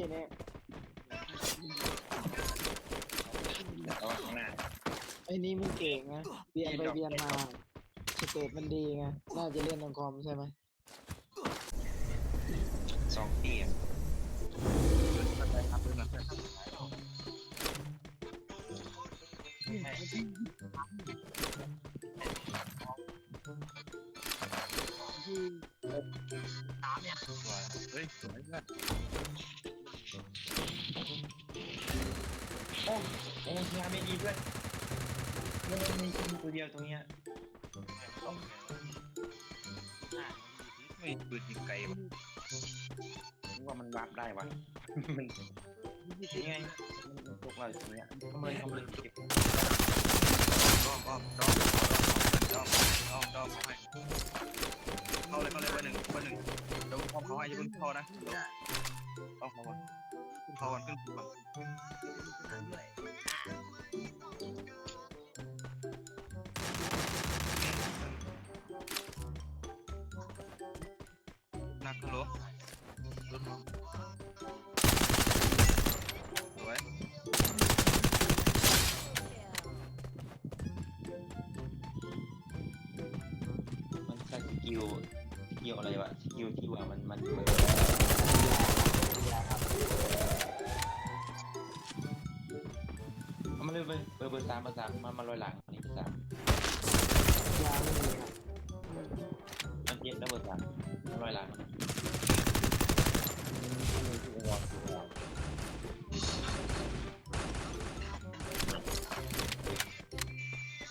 ตึงเลยตี้นี้เอาข้างหน้าไอ้นี่มันเก่งนะเบียนไปเบียนมาสเตตมันดีไงน่าจะเล่นทางคอมใช่ไหมสองที่อะเฮ้ยสวยเพื่อน อ้โอ้ยาไม่ดีด้วยมันมีตัวเดียวตรงเนี้ยต้องไม่ปืนยิงไกลวะว่ามันวาร์ปได้วะมันยังไงมันพวกเราอย่างเงี้ยทำไมทำไมเก็บด้อมอ้อมด้อมด้อมด้อมด้อมเขาให้เข้าเลยเข้าเลยเบอร์หนึ่งเบอร์หนึ่งเดี๋ยวเขาให้จะเพิ่งเข้านะเอาเขาก่อ นขึ้นเขาก่อนขึ้นเขาก่อนนักฮัลโหลรถสวยมันใช้สกิลสกิลอะไรวะสกิลที่ว่ามันมันมัน เอามันเลยเบอร์เบอร์เบอร์สามเบอร์สามมันมาลอยหลังอันนี้เบอร์สามยาไม่มีครับมันเจ็บแล้วเบอร์สามมันลอยหลัง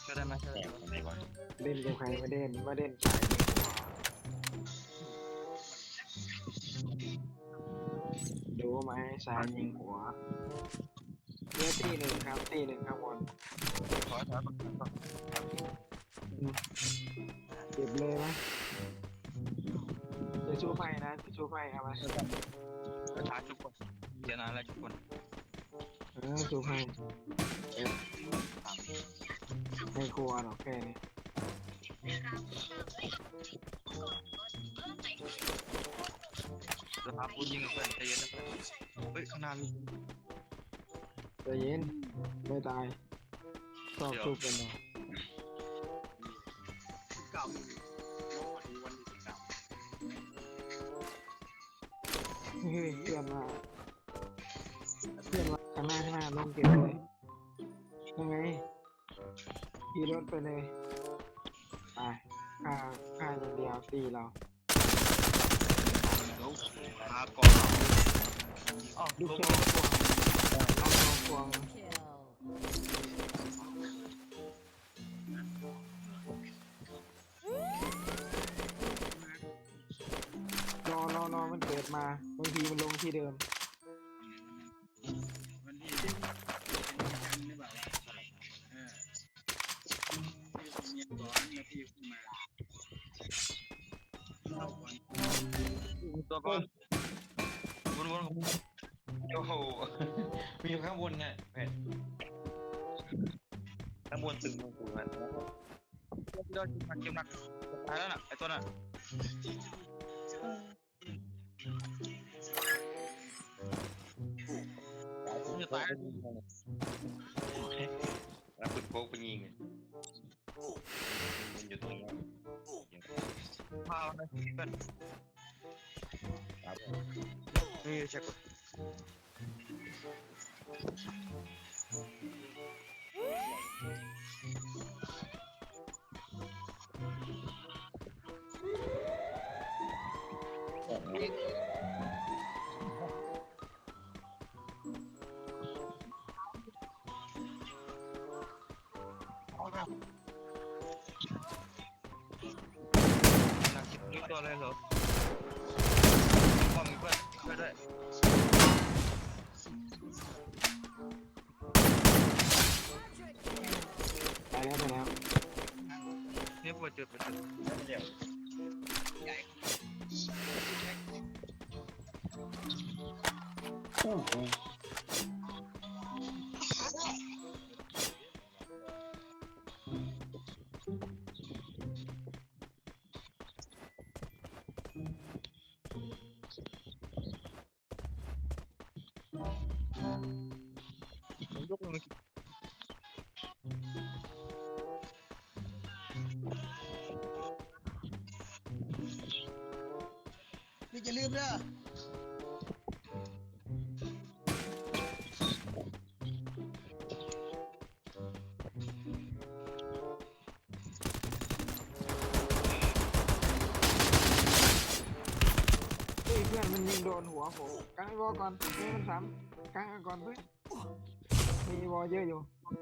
ก็ได้มก็แตได้กทำไมวะเล่นกับใครม่เล่นม่เล่นสาย ดูไหมสายยิงหัวเนื้อตีหนึ่งครับตีหนึ่งครับบอลขอถอยก่อนเก็บเลยไหมจะชูไฟนะจะชูไฟครับมาประชาชุกคนเจนาอะไรทุกคนเออชูไฟไม่กลัวหรอกแค่นี้ สภาพพูดยิงกับเพื่อนใจเย็นนะเพื่อนเฮ้ยข้างหน้ามีใจเย็นไม่ตายชอบชูกันนะเก่าวันนี้วันที่เก่าเฮ้ยเพื่อนมาเพื่อนมาข้างหน้าข้างหน้าลงเก็บเลยยังไงขี่รถไปเลยไปฆ่าฆ่าอย่างเดียวตีเรา แล้วพาก่อนออลูลูกกโซ่ควงเอาควงรอรอรอมันเกิดมาบางทีมันลงที่เดิม ตัวก่อนวนวนโอ้โหมีอยู่ข้างบนน่ะเห็นข้างบนตึงลงสูงอะโดนมันเก็บหนักตายแล้วน่ะไอ้ตัวน่ะจะตายแล้วคุณโป๊กไปยิงอะมันอยู่ตรงนี้พาไปเพื่อน ครับนี่เช็คนักสิบนิ้วตัวเลยเหรอ ดจุดปวดจุดเดี๋ยวโอ้โห พี่จะลืมเด้อเฮ้ยเพื่อนมันยิงโดนหัวผมกางไอ้วอลก่อนให้มันซ้ำกางไอ้ก่อนเพื่อนมีวอลเยอะอยู่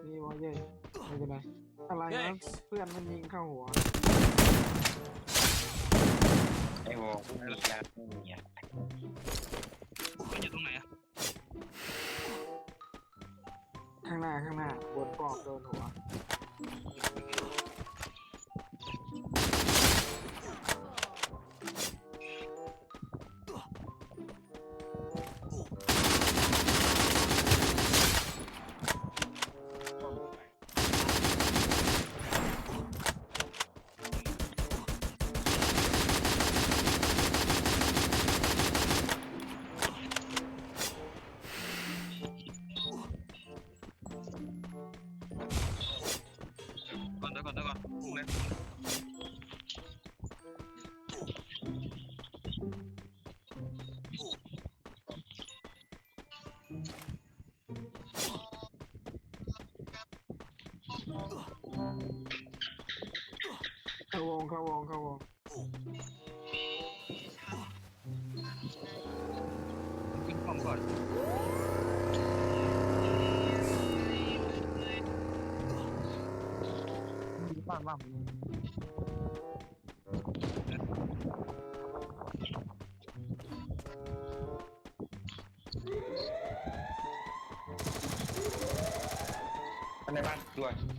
มีวอลเยอะอยู่ไม่เป็นไรอะไรนะเพื่อนมันยิงเข้าหัว ไอ้วอลพวกมียากไม่มีอะมันอยู่ตรงไหนอะข้างหน้าข้างหน้าบนปอกโดนหัว เข้าวงเข้าวงเข้าวงขึ้นป้อมก่อนบ้านบ้านมันในบ้านด้วย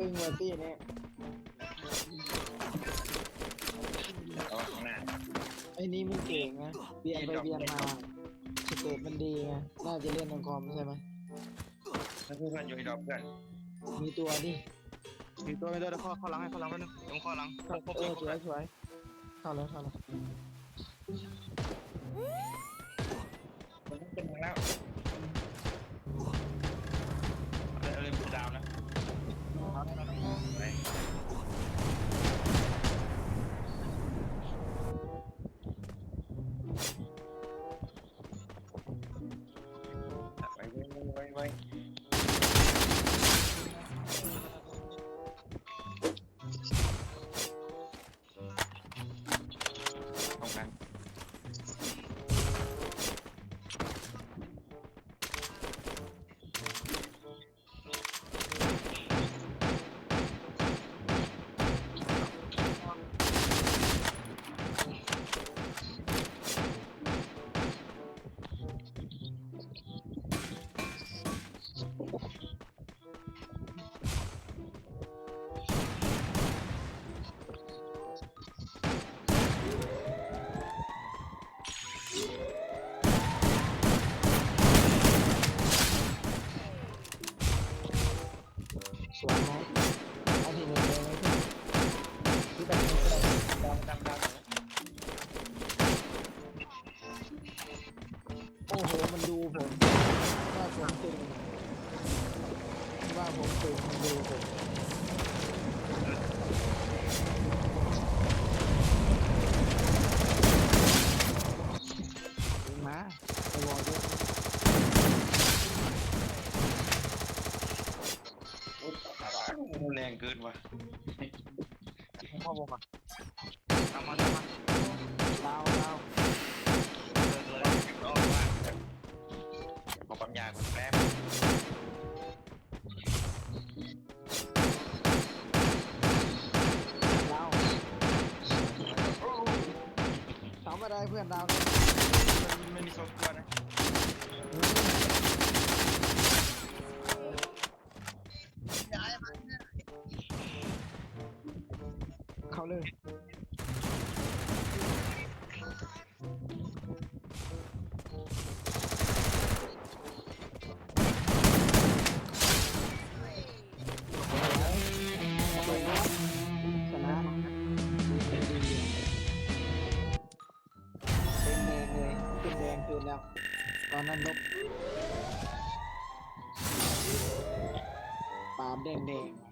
ตึงเลยตี้เนี่ยเอาข้างหน้าไอ้นี่มันเก่งนะเบียนไปเบียนมาสเตตมันดีไงน่าจะเล่นในคอมใช่ไหมถ้าเพื่อนอยู่ในดอกเพื่อนมีตัวดิมีตัวมีตัวเดี๋ยวข้อข้อหลังให้ข้อหลังแป๊บนึงตรงข้อหลังครบครบเอครอบสวยสวยเข้าแล้วเข้าแล้วมันต้องเป็นแล้ว มตึงมันดูผมดึงมาไอ้วอลด้วยแรงเกินว่ะข้อวงอะตามมาตามมาดาวดาว ทำอะไรเพื่อนดาวเนี่ยมันไม่มีโซนตัวนะย้ายมันเนี่ยเขาเลย ป